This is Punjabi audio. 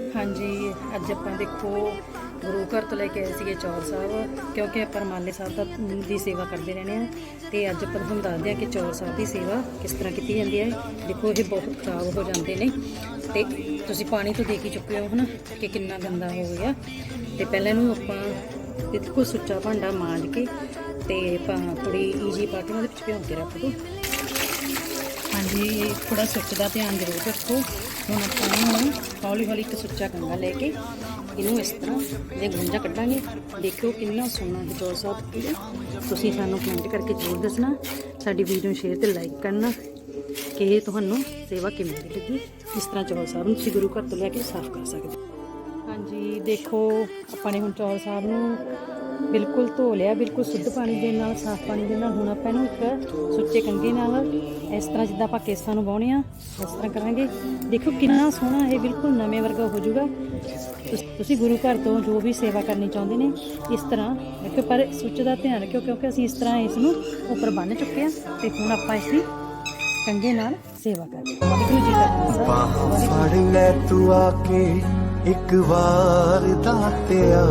ਹਾਂਜੀ, ਅੱਜ ਆਪਾਂ ਦੇਖੋ ਗੁਰੂ ਘਰ ਤੋਂ ਲੈ ਕੇ ਆਏ ਸੀਗੇ ਚੌਰ ਸਾਹਿਬ, ਕਿਉਂਕਿ ਆਪਾਂ ਰਮਾਲੇ ਸਾਹਿਬ ਦਾ ਦੀ ਸੇਵਾ ਕਰਦੇ ਰਹਿੰਦੇ ਆ ਤੇ ਅੱਜ ਆਪਾਂ ਤੁਹਾਨੂੰ ਦੱਸਦੇ ਆ ਕਿ ਚੌਰ ਸਾਹਿਬ ਦੀ ਸੇਵਾ ਕਿਸ ਤਰ੍ਹਾਂ ਕੀਤੀ ਜਾਂਦੀ ਹੈ। ਦੇਖੋ, ਇਹ ਬਹੁਤ ਖਰਾਬ ਹੋ ਜਾਂਦੇ ਨੇ। ਤੇ ਤੁਸੀਂ ਪਾਣੀ ਤੋਂ ਦੇਖ ਹੀ ਚੁੱਕੇ ਹੋ ਹਨਾ, ਕਿ ਕਿੰਨਾ ਗੰਦਾ ਹੋ ਗਿਆ। ਤੇ ਪਹਿਲਾਂ ਇਹਨੂੰ ਆਪਾਂ ਦੇਖੋ ਸੁੱਚਾ ਭਾਂਡਾ ਮਾਂਜ ਕੇ ਤੇ ਆਪਾਂ ਥੋੜੀ ਈਜੀ ਪਾਟੂ ਦੇ ਵਿੱਚ ਭਿਉਂ ਕੇ ਰੱਖ ਦੋ। ਹਾਂਜੀ ਥੋੜਾ ਸੁੱਚ ਦਾ ਧਿਆਨ ਜ਼ਰੂਰ ਰੱਖੋ। ਹੁਣ ਆਪਾਂ ਇਹਨੂੰ ਹੌਲੀ ਹੌਲੀ ਇੱਕ ਸੁੱਚਾ ਕੰਗਾ ਲੈ ਕੇ ਇਹਨੂੰ ਇਸ ਤਰ੍ਹਾਂ ਦੇ ਗੁੰਝਾ ਕੱਢਾਂਗੇ, ਦੇਖਿਓ ਕਿੰਨਾ ਸੋਹਣਾ ਹੈ ਚੌਲ ਸਾਹਿਬ ਪੂਰਾ ਤੁਸੀਂ ਸਾਨੂੰ ਕਮੈਂਟ ਕਰਕੇ ਜ਼ਰੂਰ ਦੱਸਣਾ, ਸਾਡੀ ਵੀਡੀਓ ਨੂੰ ਸ਼ੇਅਰ ਤੇ ਲਾਈਕ ਕਰਨਾ ਕਿ ਇਹ ਤੁਹਾਨੂੰ ਸੇਵਾ ਕਿਵੇਂ ਦੀ ਲੱਗੀ। ਇਸ ਤਰ੍ਹਾਂ ਚੌਲ ਸਾਹਿਬ ਨੂੰ ਤੁਸੀਂ ਗੁਰੂ ਘਰ ਤੋਂ ਲੈ ਕੇ ਸਾਫ਼ ਕਰ ਸਕਦੇ ਹੋ। ਹਾਂਜੀ, ਦੇਖੋ, ਆਪਾਂ ਨੇ ਹੁਣ ਚੌਲ ਸਾਹਿਬ ਨੂੰ ਬਿਲਕੁਲ ਧੋ ਲਿਆ, ਬਿਲਕੁਲ ਸ਼ੁੱਧ ਪਾਣੀ ਦੇ ਨਾਲ, ਸਾਫ਼ ਪਾਣੀ ਦੇ ਨਾਲ। ਹੁਣ ਆਪਾਂ ਇਹਨੂੰ ਇੱਕ ਸੁੱਚੇ ਕੰਗੇ ਨਾਲ ਇਸ ਤਰ੍ਹਾਂ ਜਿੱਦਾਂ ਆਪਾਂ ਕੇਸਾਂ ਨੂੰ ਵਾਹੁੰਦੇ ਆ ਇਸ ਤਰ੍ਹਾਂ ਕਰਾਂਗੇ। ਦੇਖੋ, ਕਿੰਨਾ ਸੋਹਣਾ ਇਹ ਬਿਲਕੁਲ ਨਵੇਂ ਵਰਗਾ ਹੋ ਜਾਊਗਾ। ਤੁਸੀਂ ਗੁਰੂ ਘਰ ਤੋਂ ਜੋ ਵੀ ਸੇਵਾ ਕਰਨੀ ਚਾਹੁੰਦੇ ਨੇ, ਇਸ ਤਰ੍ਹਾਂ ਦੇਖੋ ਪਰ ਸੁੱਚ ਦਾ ਧਿਆਨ ਰੱਖਿਓ, ਕਿਉਂਕਿ ਅਸੀਂ ਇਸ ਤਰ੍ਹਾਂ ਇਸ ਨੂੰ ਉੱਪਰ ਬੰਨ੍ਹ ਚੁੱਕੇ ਆ ਤੇ ਹੁਣ ਆਪਾਂ ਇਸ ਦੀ ਕੰਗੇ ਨਾਲ ਸੇਵਾ ਕਰਾਂਗੇ ਵਾਹਿਗੁਰੂ ਜੀ ਦਾ ਖਾਲਸਾ। ਫੜ ਲੈ ਤੂੰ ਆ ਕੇ। ਇੱਕ ਵਾਰ ਦਾਤਿਆ